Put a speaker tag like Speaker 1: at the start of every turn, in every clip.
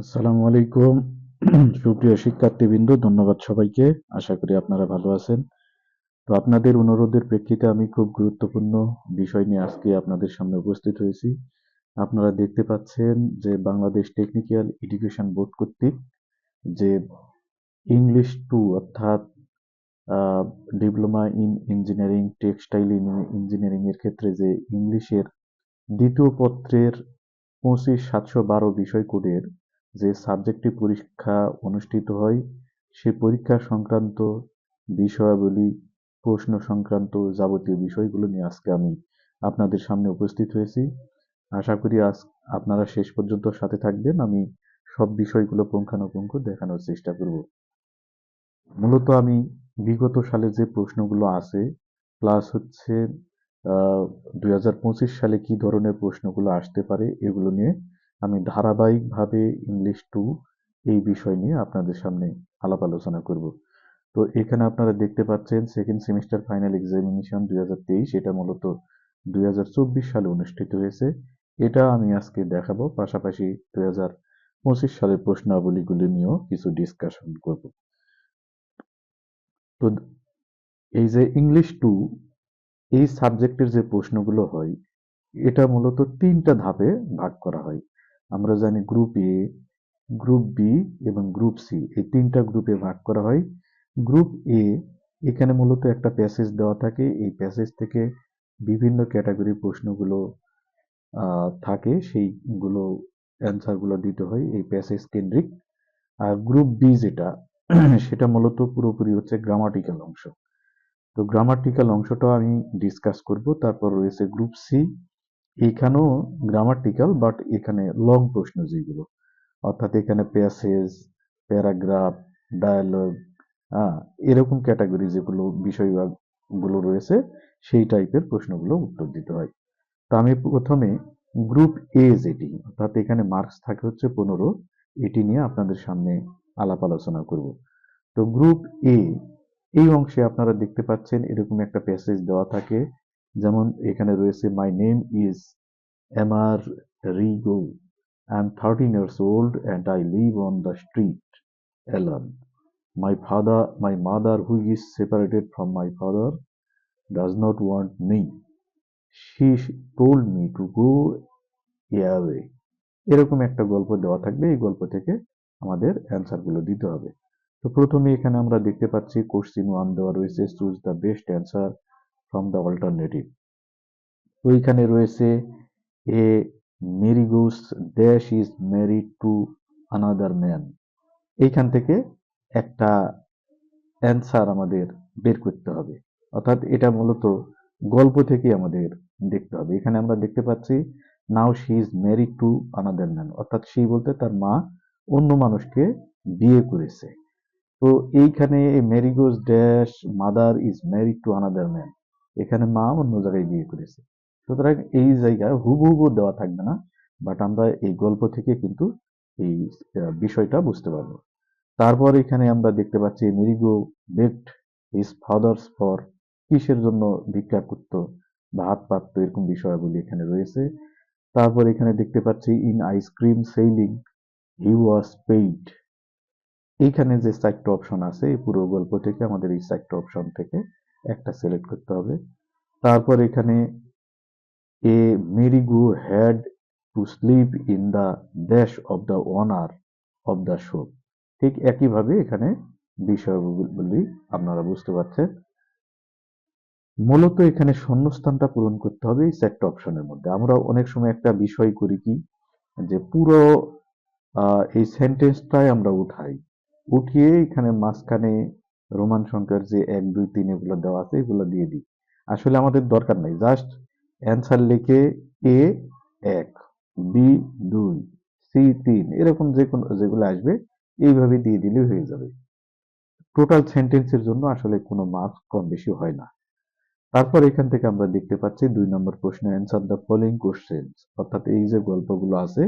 Speaker 1: আসসালামু আলাইকুম। সুপ্রিয় শিক্ষার্থীবৃন্দ, ধন্যবাদ সবাইকে। আশা করি আপনারা ভালো আছেন। তো আপনাদের অনুরোধের প্রেক্ষিতে আমি খুব গুরুত্বপূর্ণ বিষয় নিয়ে আজকে আপনাদের সামনে উপস্থিত হয়েছি। আপনারা দেখতে পাচ্ছেন যে বাংলাদেশ টেকনিক্যাল এডুকেশন বোর্ড কর্তৃক যে ইংলিশ টু অর্থাৎ diploma in engineering, textile engineering এর ক্ষেত্রে যে ইংলিশের দ্বিতীয় পত্রের পঁচিশ সাতশো বারো বিষয় কোডের যে সাবজেক্টে পরীক্ষা অনুষ্ঠিত হয়, সে পরীক্ষা সংক্রান্ত বিষয়াবলী, প্রশ্ন সংক্রান্ত যাবতীয় বিষয়গুলো নিয়ে আজকে আমি আপনাদের সামনে উপস্থিত হয়েছি। আশা করি আজ আপনারা শেষ পর্যন্ত সাথে থাকবেন। আমি সব বিষয়গুলো পুঙ্খানুপুঙ্খ দেখানোর চেষ্টা করব। মূলত আমি বিগত সালে যে প্রশ্নগুলো আছে প্লাস হচ্ছে দুই হাজার পঁচিশ সালে কি ধরনের প্রশ্নগুলো আসতে পারে, এগুলো নিয়ে আমি ধারাবাহিকভাবে ইংলিশ টু এই বিষয় নিয়ে আপনাদের সামনে আলাপ আলোচনা করব। তো এখানে আপনারা দেখতে পাচ্ছেন সেকেন্ড সেমিস্টার ফাইনাল এক্সামিনেশন দুই হাজার তেইশ, এটা মূলত দুই হাজার চব্বিশ সালে অনুষ্ঠিত হয়েছে। এটা আমি আজকে দেখাবো, পাশাপাশি দুই পঁচিশ সালের প্রশ্নাবলীগুলি নিয়েও কিছু ডিসকাশন করব। তো এই যে ইংলিশ টু এই সাবজেক্টের যে প্রশ্নগুলো হয়, এটা মূলত তিনটা ধাপে ভাগ করা হয়। আমরা জানি গ্রুপ এ গ্রুপ বি এবং গ্রুপ সি এই তিনটা গ্রুপে ভাগ করা হয়। গ্রুপ এ এখানে মূলত একটা প্যাসেজ দেওয়া থাকে। এই প্যাসেজ থেকে বিভিন্ন ক্যাটাগরির প্রশ্নগুলো থাকে। সেইগুলো অ্যান্সারগুলো দিতে হয় এই প্যাসেজ কেন্দ্রিক। আর গ্রুপ বি যেটা, সেটা মূলত পুরোপুরি হচ্ছে গ্রামাটিক্যাল অংশ। তো গ্রামাটিক্যাল অংশটাও আমি ডিসকাস করব। তারপর রয়েছে গ্রুপ সি এখানেও গ্রামাটিক্যাল বাট এখানে লং প্রশ্ন যেগুলো। অর্থাৎ এখানে প্যাসেজ প্যারাগ্রাফ ডায়ালগ হ্যাঁ এরকম ক্যাটাগরি যেগুলো, বিষয়গুলো রয়েছে, সেই টাইপের প্রশ্নগুলো উত্তর দিতে হয়। তো আমি প্রথমে গ্রুপ এ যেটি, অর্থাৎ এখানে মার্কস থাকে হচ্ছে পনেরো, এটি নিয়ে আপনাদের সামনে আলাপ আলোচনা করব। তো গ্রুপ এ এই অংশে আপনারা দেখতে পাচ্ছেন এরকম একটা প্যাসেজ দেওয়া থাকে যেমন এখানে রয়েছে my name is um Amerigo I am thirteen years old and I live on the street alone my father my mother who is separated from my father does not want me she told me to go away এরকম একটা গল্প দেওয়া থাকবে এই গল্প থেকে আমাদের অ্যান্সারগুলো দিতে হবে। তো প্রথমে এখানে আমরা দেখতে পাচ্ছি, কোশ্চিন ওয়ান দেওয়া রয়েছে choose the best answer from the alternative তো এখানে রয়েছে Amerigo's dash is married to another man এইখান থেকে একটা অ্যান্সার আমাদের বের করতে হবে। অর্থাৎ এটা মূলত গল্প থেকে আমাদের দেখতে হবে। এখানে আমরা দেখতে পাচ্ছি now she is married to another man অর্থাৎ সেই বলতে তার মা অন্য মানুষকে বিয়ে করেছে। তো এইখানে Amerigo's dash mother is married to another man এখানে মা অন্য জায়গায় বিয়ে করেছে। সুতরাং এই জায়গায় হুবহু দেওয়া থাকবে না, বাট আমরা এই গল্প থেকে কিন্তু এই বিষয়টা বুঝতে পারব। তারপর এখানে আমরা দেখতে পাচ্ছি Amerigo bet is father's for কিসের জন্য ভিক্ষা করত ভাত পাত্র এরকম বিষয়াবলী এখানে রয়েছে। তারপর এখানে দেখতে পাচ্ছি in ice cream selling he was paid এইখানে যে চারটে অপশন আছে, এই পুরো গল্প থেকে আমাদের এই চারটে অপশন থেকে একটা সিলেক্ট করতে হবে। তারপর এখানে Amerigo had to sleep in the dash of the owner of the show ঠিক একইভাবে এখানে বিষয়গুলি আপনারা বুঝতে পারছেন। মূলত এখানে শূন্যস্থানটা পূরণ করতে হবে এই চারটে অপশনের মধ্যে। আমরা অনেক সময় একটা বিষয় করি কি, যে পুরো এই সেন্টেন্সটাই আমরা উঠাই। উঠিয়ে এখানে মাঝখানে রোমান সংখ্যার যে এক, দুই, তিন এগুলো দেওয়া আছে, এগুলো দিয়ে দিই। আসলে আমাদের দরকার নাই জাস্ট অ্যান্সার লিখে এ এক বি দুই সি তিন, এরকম যে কোনো, যেগুলো আসবে, এইভাবে দিয়ে দিলে হয়ে যাবে। টোটাল সেন্টেন্সের জন্য আসলে কোনো মার্কস কম বেশি হয় না। তারপর এখান থেকে আমরা দেখতে পাচ্ছি দুই নম্বর প্রশ্ন অ্যান্সার দ্য ফলোইং কোশ্চেন অর্থাৎ এই যে গল্পগুলো আছে,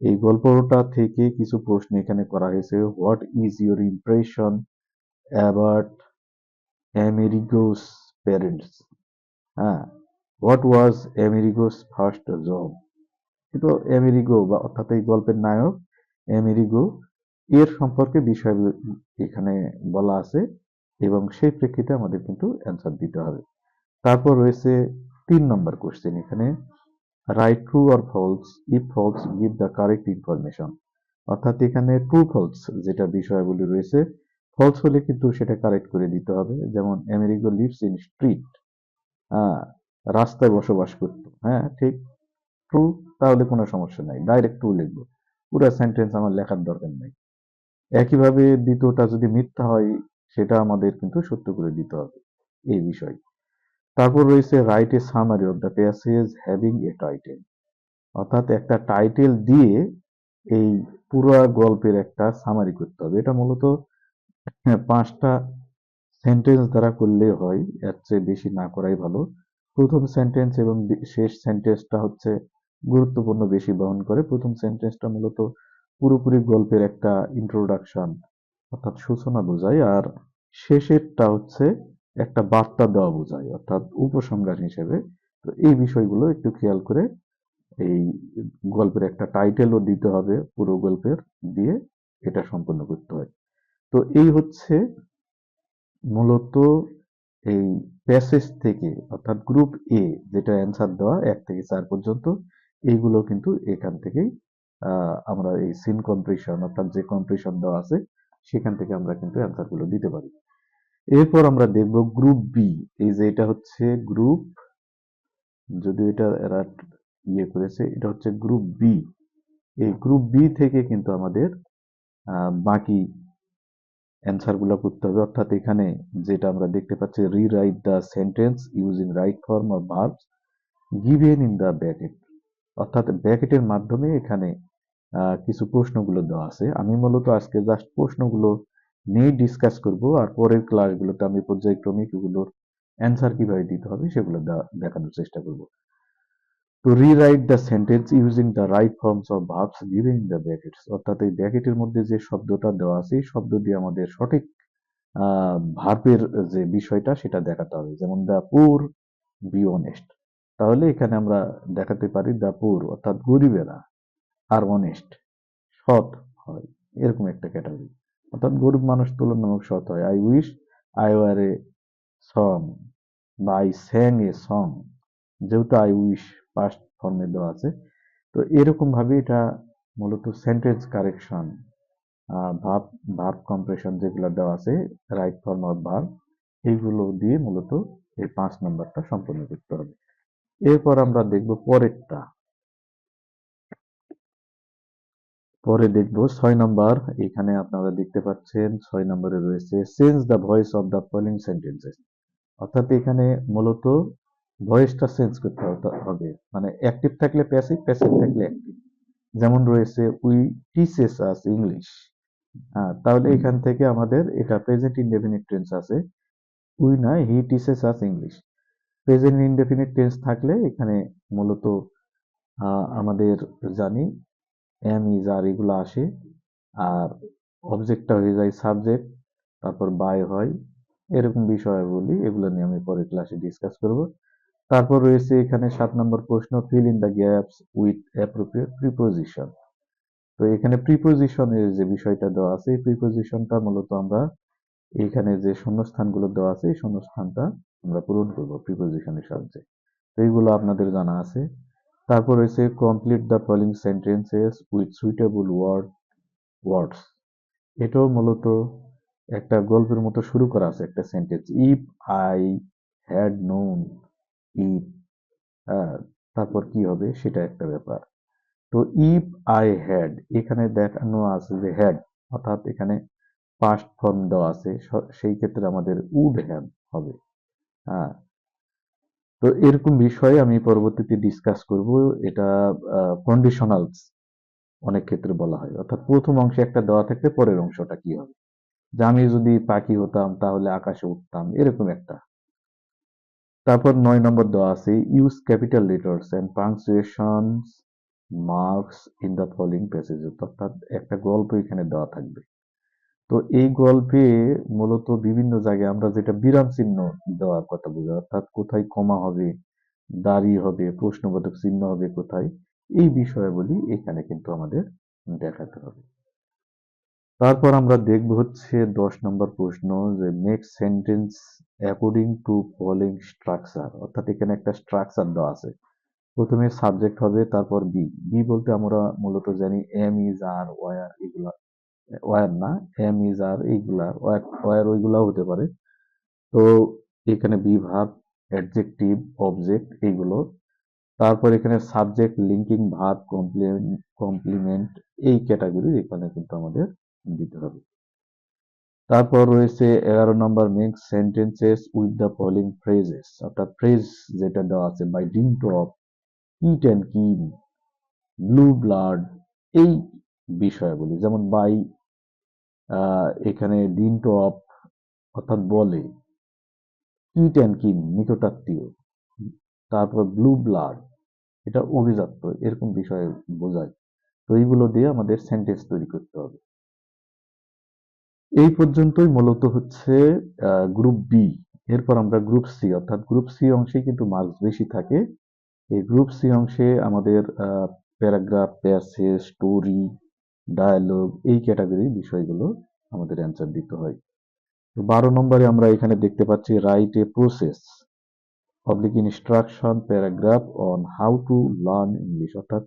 Speaker 1: এই গল্পটা থেকে কিছু প্রশ্ন এখানে করা হয়েছে what is your impression about Amerigo's parents হ্যাঁ what was Amerigo's first job কিন্তু আমেরিগো বা অর্থাৎ এই গল্পের নায়ক আমেরিগো এর সম্পর্কে বিষয় এখানে বলা আছে এবং সেই প্রেক্ষিতে আমাদের কিন্তু অ্যান্সার দিতে হবে। তারপর রয়েছে তিন নম্বর কোশ্চেন এখানে। Write true or false if false give the correct information অর্থাৎ এখানে ট্রু ফলস যেটা বিষয়গুলি রয়েছে ফলস হলে কিন্তু সেটা কারেক্ট করে দিতে হবে। যেমন আমেরিগো লিভস ইন স্ট্রিট রাস্তায় বসবাস করতো হ্যাঁ ঠিক? ট্রু তাহলে কোনো সমস্যা নাই। ডাইরেক্ট ট্রু লিখব। পুরো সেন্টেন্স আমার লেখার দরকার নেই। একইভাবে দ্বিতীয়টা যদি মিথ্যা হয়, সেটা আমাদের কিন্তু সত্য করে দিতে হবে। এই বিষয়। তারপর রয়েছে write a summary of the passage having a title অর্থাৎ একটা টাইটেল দিয়ে এই পুরো গল্পের একটা সামারি করতে হবে। এটা মূলত পাঁচটা সেন্টেন্স দ্বারা করলে হয়, এর চেয়ে বেশি না করাই ভালো। প্রথম সেন্টেন্স এবং শেষ সেন্টেন্সটা হচ্ছে গুরুত্বপূর্ণ বেশি বহন করে। প্রথম সেন্টেন্সটা মূলত পুরোপুরি গল্পের একটা ইন্ট্রোডাকশন অর্থাৎ সূচনা বোঝায়, আর শেষেরটা হচ্ছে একটা বার্তা দেওয়া বোঝায়, অর্থাৎ উপসংহার হিসেবে। তো এই বিষয়গুলো একটু খেয়াল করে এই গল্পের একটা টাইটেলও দিতে হবে পুরো গল্পের, দিয়ে এটা সম্পন্ন করতে হয়। তো এই হচ্ছে মূলত এই প্যাসেজ থেকে, অর্থাৎ গ্রুপ এ যেটা অ্যান্সার দেওয়া এক থেকে চার পর্যন্ত, এইগুলো কিন্তু এখান থেকেই আমরা এই সিন কম্প্রেশন অর্থাৎ যে কম্প্রেশন দেওয়া আছে, সেখান থেকে আমরা কিন্তু অ্যান্সারগুলো দিতে পারি। এরপর আমরা দেখব গ্রুপ বি এই যে এটা হচ্ছে গ্রুপ যদি এটা এরা ইয়ে করেছে, এটা হচ্ছে গ্রুপ বি এই গ্রুপ বি থেকে কিন্তু আমাদের বাকি অ্যান্সারগুলো করতে হবে। অর্থাৎ এখানে যেটা আমরা দেখতে পাচ্ছি rewrite the sentence using right form of verbs given in the bracket অর্থাৎ ব্যাকেটের মাধ্যমে এখানে কিছু প্রশ্নগুলো দেওয়া আছে। আমি মূলত আজকে জাস্ট প্রশ্নগুলো নিয়ে ডিসকাস করব আর পরের ক্লাসগুলোতে আমি পর্যায়ক্রমিক এগুলোর অ্যান্সার কীভাবে দিতে হবে সেগুলো দেখানোর চেষ্টা করব। তো rewrite the sentence using the right forms of verbs given in the brackets অর্থাৎ এই ব্র্যাকেটের মধ্যে যে শব্দটা দেওয়া আছে, এই শব্দ দিয়ে আমাদের সঠিক ভার্বের যে বিষয়টা, সেটা দেখাতে হবে। যেমন দ্য পুর বি অনেস্ট তাহলে এখানে আমরা দেখাতে পারি দ্য পুর অর্থাৎ গরিবেরা আর অনেস্ট সৎ হয়। এরকম একটা ক্যাটাগরি অর্থাৎ গরিব মানুষ তুলনামূলক সৎ হয়। I wish I were a song বা আই স্যাং এ সং যেহেতু আই উইশ পাস্ট ফর্মে দেওয়া আছে। তো এরকম ভাবে এটা মূলত সেন্টেন্স কারেকশন ভাব ভার্ব কম্প্রেশন যেগুলো দেওয়া আছে রাইট ফর্ম অফ ভার্ব এইগুলো দিয়ে মূলত এই পাঁচ নম্বরটা সম্পন্ন করতে হবে। এরপর আমরা দেখব পরেরটা। পরে দেখব ছয় নম্বর, এখানে আপনারা দেখতে পাচ্ছেন ছয় নম্বরে রয়েছে change the voice of the following sentences অর্থাৎ এখানে মূলত ভয়েসটা চেঞ্জ করতে হবে মানে অ্যাক্টিভ থাকলে প্যাসিভ প্যাসিভ থাকলে অ্যাক্টিভ যেমন রয়েছে উই টিচেস আস ইংলিশ হ্যাঁ তাহলে এখান থেকে আমাদের এটা প্রেজেন্ট ইনডেফিনিট টেন্স আছে। উই না he teaches us English present indefinite tense থাকলে এখানে মূলত আমাদের জানি এম ইজ আর এগুলো আসে। আর অবজেক্টটা হয়ে যায় সাবজেক্ট তারপর বাই হয়। এরকম বিষয়গুলি এগুলো নিয়ে আমি পরে ক্লাসে ডিসকাস করব। তারপর রয়েছে এখানে সাত নম্বর প্রশ্ন fill in the gaps with appropriate preposition তো এখানে প্রিপোজিশনের যে বিষয়টা দেওয়া আছে, এই প্রিপোজিশনটা মূলত আমরা এখানে যে শূন্যস্থানগুলো দেওয়া আছে, এই শূন্যস্থানটা আমরা পূরণ করব প্রিপোজিশনের সাহায্যে। তো এইগুলো আপনাদের জানা আছে। তারপর রয়েছে complete the following sentences with suitable word words এটাও মূলত একটা গল্পের মতো শুরু করা আছে একটা sentence if I had known if তারপর কি হবে? সেটা একটা ব্যাপার। তো ইফ আই হ্যাড এখানে দেখানো আছে যে হ্যাড অর্থাৎ এখানে পাস্ট ফর্ম দেওয়া আছে সেই ক্ষেত্রে আমাদের উড হ্যাভ হবে। হ্যাঁ তো এরকম বিষয়ে আমি পরবর্তীতে ডিসকাস করব। এটা কন্ডিশনালস অনেক ক্ষেত্রে বলা হয়। অর্থাৎ প্রথম অংশে একটা দেওয়া থাকলে পরের অংশটা কি হবে? যে আমি যদি পাখি হতাম, তাহলে আকাশে উঠতাম, এরকম একটা। তারপর নয় নম্বর দেওয়া আছে use capital letters and punctuations marks in the following passages অর্থাৎ একটা গল্প এখানে দেওয়া থাকবে। তো এই গল্পে মূলত বিভিন্ন জায়গায় আমরা যেটা বিরাম চিহ্ন দেওয়ার কথা বলি অর্থাৎ কোথায় কমা হবে, দাড়ি হবে, প্রশ্নবোধক চিহ্ন হবে কোথায়, এই বিষয়গুলি এখানে কিন্তু আমাদের দেখাতে হবে। তারপর আমরা দেখব হচ্ছে দশ নম্বর প্রশ্ন যে make sentence according to following structure অর্থাৎ এখানে একটা স্ট্রাকচার দেওয়া আছে। প্রথমে সাবজেক্ট হবে, তারপর বি বি বলতে আমরা মূলত জানি এম ইজ আর ওয়ার এগুলা ওয়ার না এম ইজ আর এইগুলা ওয়ার ওইগুলাও হতে পারে। তো এখানে বি ভাব অ্যাডজেক্টিভ অবজেক্ট এইগুলো তারপর এখানে সাবজেক্ট লিঙ্কিং ভাব কমপ্লিমেন্ট কমপ্লিমেন্ট এই ক্যাটাগরি এখানে কিন্তু আমাদের দিতে হবে। তারপর রয়েছে এগারো নম্বর make sentences with the following phrases অর্থাৎ ফ্রেজ যেটা দেওয়া আছে by dint of it and kin blue blood এই বিষয়গুলি যেমন বাই এখানে ডিন টপ অর্থাৎ বলে ইট অ্যান্ড কিন নিকটাত্মীয়। তারপর ব্লু ব্লাড এটা অভিজাত্য, এরকম বিষয়ে বোঝায়। তো এইগুলো দিয়ে আমাদের সেন্টেন্স তৈরি করতে হবে। এই পর্যন্তই মূলত হচ্ছে গ্রুপ বি এরপর আমরা গ্রুপ সি অর্থাৎ গ্রুপ সি অংশে কিন্তু মার্কস বেশি থাকে। এই গ্রুপ সি অংশে আমাদের প্যারাগ্রাফ প্যাসেজ স্টোরি ডায়ালগ এই ক্যাটাগরি বিষয়গুলো আমাদের অ্যান্সার দিতে হয়। বারো নম্বরে আমরা এখানে দেখতে পাচ্ছি write a process public instruction paragraph on how to learn English অর্থাৎ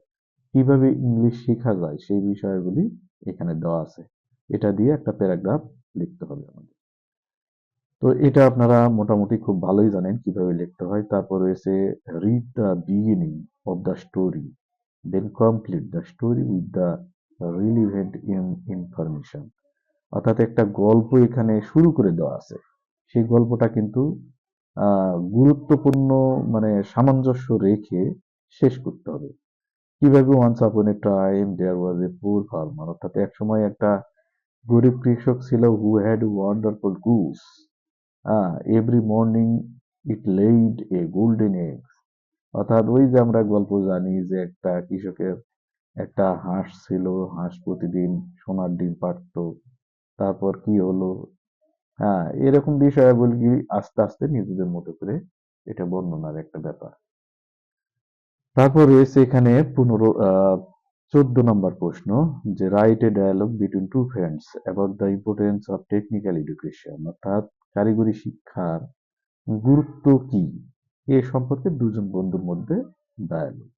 Speaker 1: কীভাবে ইংলিশ শেখা যায়, সেই বিষয়গুলি এখানে দেওয়া আছে। এটা দিয়ে একটা প্যারাগ্রাফ লিখতে হবে আমাদের। তো এটা আপনারা মোটামুটি খুব ভালোই জানেন কীভাবে লিখতে হয়। তারপর রয়েছে read the beginning of the story then complete the story with the relevant information অর্থাৎ একটা গল্প এখানে শুরু করে দেওয়া আছে। সেই গল্পটা কিন্তু গুরুত্বপূর্ণ মানে সামঞ্জস্য রেখে শেষ করতে হবে। কীভাবে ওয়ান্স আপন এ টাইম দেয়ার ওয়াজ এ পুর ফার্মার অর্থাৎ এক সময় একটা গরিব কৃষক ছিল who had wonderful goose every morning it laid a golden eggs অর্থাৎ ওই যে আমরা গল্প জানি যে একটা কৃষকের একটা হাঁস ছিল, হাঁস প্রতিদিন সোনার ডিম পারত তারপর কি হলো? হ্যাঁ এরকম বিষয়াবলী আস্তে আস্তে নিজেদের মতো করে এটা বর্ণনার একটা ব্যাপার। তারপর রয়েছে এখানে পনেরো চোদ্দ নম্বর প্রশ্ন, যে write a dialogue between two friends about the importance of technical education অর্থাৎ কারিগরি শিক্ষার গুরুত্ব কি? এ সম্পর্কে দুজন বন্ধুর মধ্যে ডায়ালগ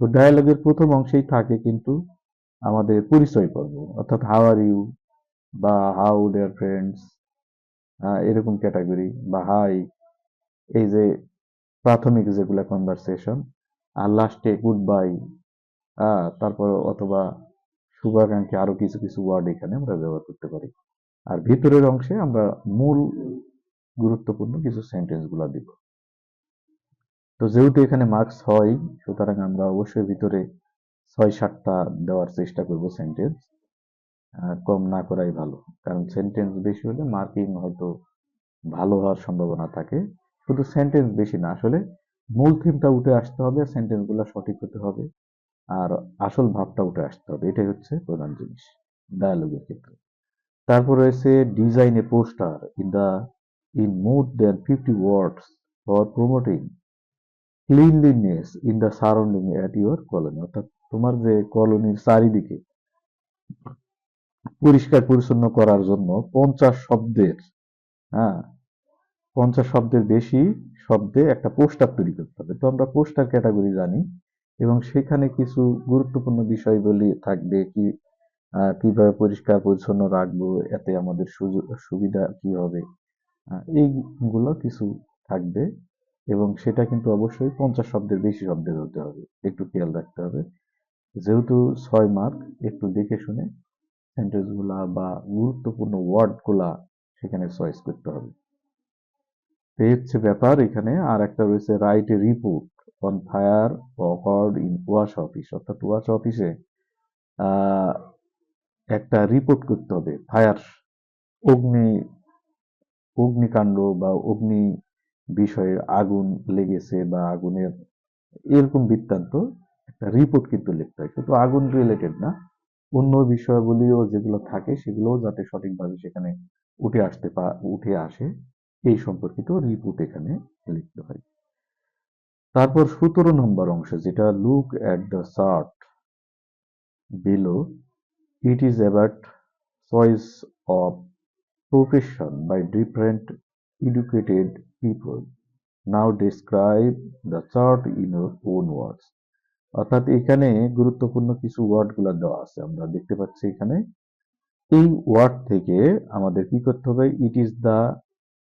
Speaker 1: তো ডায়ালগের প্রথম অংশেই থাকে কিন্তু আমাদের পরিচয় পর্ব, অর্থাৎ হাউ আর ইউ বা হাউ ডেয়ার ফ্রেন্ডস এরকম ক্যাটাগরি বা হাই এই যে প্রাথমিক যেগুলা কনভারসেশন আর লাস্টে গুড বাই তারপর অথবা শুভাকাঙ্ক্ষী আরও কিছু কিছু ওয়ার্ড এখানে আমরা ব্যবহার করতে পারি। আর ভিতরের অংশে আমরা মূল গুরুত্বপূর্ণ কিছু সেন্টেন্সগুলা দিব। তো যেহেতু এখানে মার্কস হয়, সুতরাং আমরা অবশ্যই ভিতরে ছয় সাতটা দেওয়ার চেষ্টা করব সেন্টেন্স কম না করাই ভালো। কারণ সেন্টেন্স বেশি হলে মার্কিং হয়তো ভালো হওয়ার সম্ভাবনা থাকে। শুধু সেন্টেন্স বেশি না, আসলে মূল থিমটা উঠে আসতে হবে সেন্টেন্সগুলো সঠিক হতে হবে। আর আসল ভাবটা উঠে আসতে হবে। এটাই হচ্ছে প্রধান জিনিস ডায়ালগের ক্ষেত্রে। তারপর রয়েছে design a poster in the in more than fifty words for promoting cleanliness in the surrounding at your colony অর্থাৎ তোমার যে কলোনির চারিদিকে পরিষ্কার পরিচ্ছন্ন করার জন্য পঞ্চাশ শব্দের হ্যাঁ পঞ্চাশ শব্দের বেশি শব্দে একটা পোস্টার তৈরি করতে হবে। তো আমরা পোস্টার ক্যাটাগরি জানি। এবং সেখানে কিছু গুরুত্বপূর্ণ বিষয়গুলি থাকবে কি কীভাবে পরিষ্কার পরিচ্ছন্ন রাখব, এতে আমাদের সুবিধা কি হবে? এইগুলো কিছু থাকবে এবং সেটা কিন্তু অবশ্যই পঞ্চাশ শব্দের বেশি শব্দের হতে হবে। একটু খেয়াল রাখতে হবে। যেহেতু ছয় মার্ক একটু দেখে শুনে সেন্টেন্সগুলা বা গুরুত্বপূর্ণ ওয়ার্ডগুলা সেখানে চয়েস করতে হবে। এই হচ্ছে ব্যাপার। এখানে আর একটা রয়েছে write a report on fire occurred in wash office অর্থাৎ ওয়াশ অফিসে একটা রিপোর্ট করতে হবে ফায়ার অগ্নি, অগ্নিকাণ্ড বা অগ্নি বিষয়ে আগুন লেগেছে বা আগুনের এরকম বৃত্তান্ত, একটা রিপোর্ট কিন্তু লিখতে হয়। শুধু আগুন রিলেটেড না। অন্য বিষয়গুলিও যেগুলো থাকে, সেগুলোও যাতে সঠিকভাবে সেখানে উঠে আসতে পা, উঠে আসে, এই সম্পর্কিত রিপোর্ট এখানে লিখতে হয়। তারপর সতেরো নম্বর অংশ, যেটা look at the chart below it is about choice of profession by different educated people. Now describe the chart in your own. অর্থাৎ এখানে গুরুত্বপূর্ণ কিছু ওয়ার্ডগুলা দেওয়া আছে, আমরা দেখতে পাচ্ছি এখানে এই ওয়ার্ড থেকে আমাদের কি করতে হবে it is the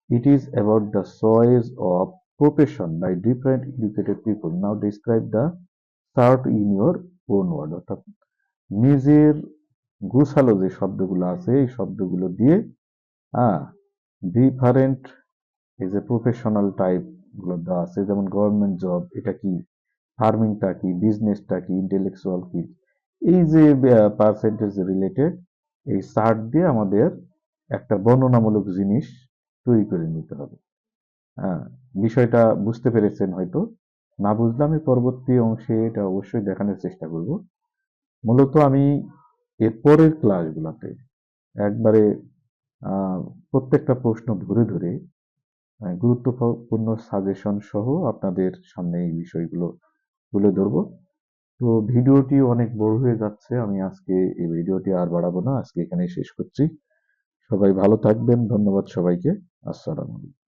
Speaker 1: it is about the choice of profession by different educated people now describe the chart in your own word অর্থাৎ নিজের গুছালো যে শব্দগুলো আছে, এই শব্দগুলো দিয়ে হ্যাঁ ডিফারেন্ট এই যে প্রফেশনাল টাইপগুলো দেওয়া আছে। যেমন গভর্নমেন্ট জব এটা কি? ফার্মিংটা কি? বিজনেসটা কি? ইন্টেলেকচুয়াল কি? এই যে পার্সেন্টেজ রিলেটেড এই চার্ট দিয়ে আমাদের একটা বর্ণনামূলক জিনিস তৈরি করে নিতে হবে। বিষয়টা বুঝতে পেরেছেন হয়তো। না বুঝলে আমি পরবর্তী অংশে এটা অবশ্যই দেখানোর চেষ্টা করব। মূলত আমি এর পরের ক্লাসগুলোতে একবারে প্রত্যেকটা প্রশ্ন ধরে ধরে গুরুত্বপূর্ণ সাজেশন সহ আপনাদের সামনে এই বিষয়গুলো তুলে ধরবো। তো ভিডিওটি অনেক বড় হয়ে যাচ্ছে, আমি আজকে এই ভিডিওটি আর বাড়াবো না, আজকে এখানে শেষ করছি। সবাই ভালো থাকবেন, ধন্যবাদ সবাইকে, আসসালামু আলাইকুম।